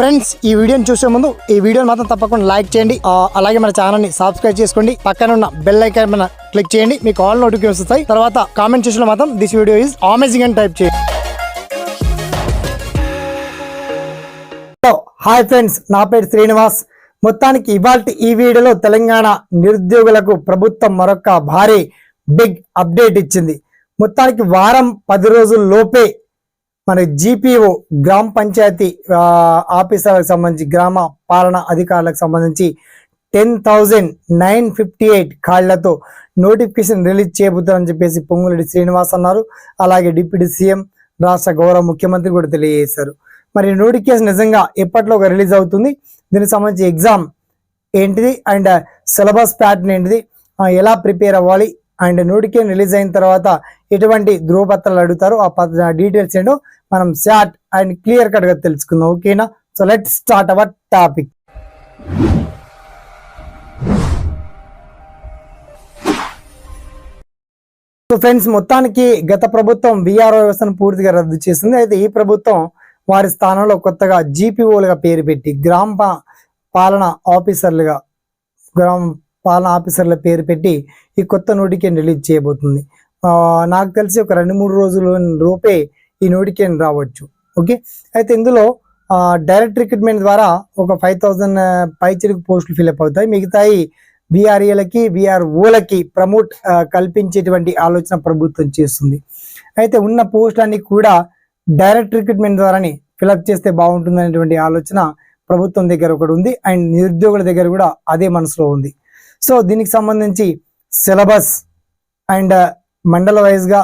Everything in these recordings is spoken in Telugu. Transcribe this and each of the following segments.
ఫ్రెండ్స్ ఈ వీడియోని చూసే ముందు ఈ వీడియోని మాత్రం తప్పకుండా లైక్ చేయండి. అలాగే మన ఛానల్ని సబ్స్క్రైబ్ చేసుకోండి. పక్కన ఉన్న బెల్ ఐకాన్ మన క్లిక్ చేయండి. మీకు ఆల్ నోటిఫికేషన్ వస్తాయి. తర్వాత కామెంట్ చేసిన మాత్రం దిస్ వీడియో ఈజ్ అమేజింగ్ అని టైప్ చేయండి. హలో హాయ్ ఫ్రెండ్స్ నా పేరు శ్రీనివాస్. మొత్తానికి ఇవాళ ఈ వీడియోలో తెలంగాణ నిరుద్యోగులకు ప్రభుత్వం మరొక భారీ బిగ్ అప్డేట్ ఇచ్చింది. మొత్తానికి వారం పది రోజుల లోపే మరి జీపీఓ గ్రామ పంచాయతీ ఆఫీసర్లకు సంబంధించి గ్రామ పాలన అధికారులకు సంబంధించి ten thousand nine fifty eight కాళ్ళతో నోటిఫికేషన్ రిలీజ్ చేయబోతారని చెప్పేసి పొంగులెడ్డి శ్రీనివాస్ అన్నారు. అలాగే డిప్యూటీ సీఎం రాష్ట్ర గౌరవ ముఖ్యమంత్రి కూడా తెలియజేశారు. మరి నోటిఫికేషన్ నిజంగా ఎప్పట్లోగా రిలీజ్ అవుతుంది? దీనికి సంబంధించి ఎగ్జామ్ ఏంటిది? అండ్ సిలబస్ ప్యాటర్న్ ఏంటిది? ఎలా ప్రిపేర్ అవ్వాలి? అండ్ నోటిఫికేషన్ రిలీజ్ అయిన తర్వాత ఎటువంటి ధృవపత్రాలు అడుగుతారు ఆ పత్ర డీటెయిల్స్ ఏంటో మనం షార్ట్ అండ్ క్లియర్ కట్గా తెలుసుకుందాం ఓకేనా? So let start our topic so friends మొత్తానికి గత ప్రభుత్వం విఆర్ఓ వ్యవస్థను పూర్తిగా రద్దు చేసింది. అయితే ఈ ప్రభుత్వం వారి స్థానంలో కొత్తగా జీపీఓలుగా పేరు పెట్టి గ్రామ పాలన ఆఫీసర్లుగా గ్రామ పాలన ఆఫీసర్ల పేరు పెట్టి ఈ కొత్త నోటికేన్ రిలీజ్ చేయబోతుంది. నాకు తెలిసి ఒక రెండు మూడు రోజుల రూపే ఈ నోటికేన్ రావచ్చు. ఓకే? అయితే ఇందులో డైరెక్ట్ రిక్రూట్మెంట్ ద్వారా ఒక ఫైవ్ థౌజండ్ పైచిలకు పోస్టులు ఫిల్అప్ అవుతాయి. మిగతాయి బీఆర్ఏలకి బీఆర్ఓలకి ప్రమోట్ కల్పించేటువంటి ఆలోచన ప్రభుత్వం చేస్తుంది. అయితే ఉన్న పోస్టులన్నీ కూడా డైరెక్ట్ రిక్రూట్మెంట్ ద్వారానే ఫిలప్ చేస్తే బాగుంటుంది అనేటువంటి ఆలోచన ప్రభుత్వం దగ్గర ఒకటి ఉంది. అండ్ నిరుద్యోగుల దగ్గర కూడా అదే మనసులో ఉంది. సో దీనికి సంబంధించి సిలబస్ అండ్ మండల వైజ్గా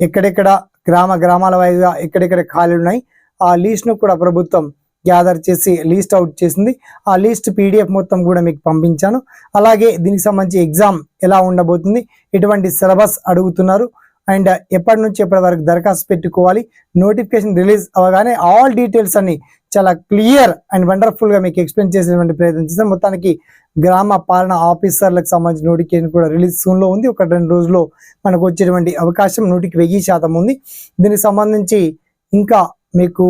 ఎక్కడెక్కడ గ్రామ గ్రామాల వైజ్గా ఎక్కడెక్కడ ఖాళీలు ఉన్నాయి ఆ లిస్ట్ను కూడా ప్రభుత్వం గ్యాదర్ చేసి లీస్ట్ అవుట్ చేసింది. ఆ లిస్ట్ పీడిఎఫ్ మొత్తం కూడా మీకు పంపించాను. అలాగే దీనికి సంబంధించి ఎగ్జామ్ ఎలా ఉండబోతుంది ఎటువంటి సిలబస్ అడుగుతున్నారు అండ్ ఎప్పటి నుంచి ఎప్పటి వరకు దరఖాస్తు పెట్టుకోవాలి నోటిఫికేషన్ రిలీజ్ అవగానే ఆల్ డీటెయిల్స్ అన్ని చాలా క్లియర్ అండ్ వండర్ఫుల్గా మీకు ఎక్స్ప్లెయిన్ చేసేటువంటి ప్రయత్నం చేస్తాం మొత్తానికి గ్రామ పాలన ఆఫీసర్లకు సంబంధించిన నోటిఫికేషన్ కూడా రిలీజ్ సూన్లో ఉంది. ఒక రెండు రోజుల్లో మనకు వచ్చేటువంటి అవకాశం నూటికి వెయ్యి శాతం ఉంది. దీనికి సంబంధించి ఇంకా మీకు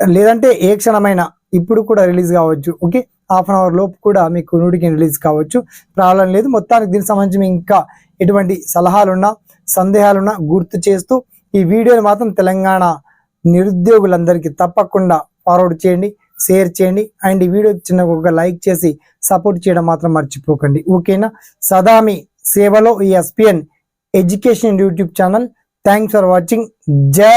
లేదంటే ఏ క్షణమైన ఇప్పుడు కూడా రిలీజ్ కావచ్చు. ఓకే? హాఫ్ అన్ అవర్ లోపు కూడా మీకు నూటికి రిలీజ్ కావచ్చు. ప్రాబ్లం లేదు. మొత్తానికి దీనికి సంబంధించి ఇంకా ఎటువంటి సలహాలున్నా సందేహాలున్నా గుర్తు చేస్తూ ఈ వీడియోని మాత్రం తెలంగాణ నిరుద్యోగులందరికీ తప్పకుండా ఫార్వర్డ్ చేయండి షేర్ చేయండి. అండ్ ఈ వీడియో చిన్న ఒక లైక్ చేసి సపోర్ట్ చేయడం మాత్రం మర్చిపోకండి. ఓకేనా? సదా మీ సేవలో ఈ SPN education YouTube channel. Thanks for watching. జై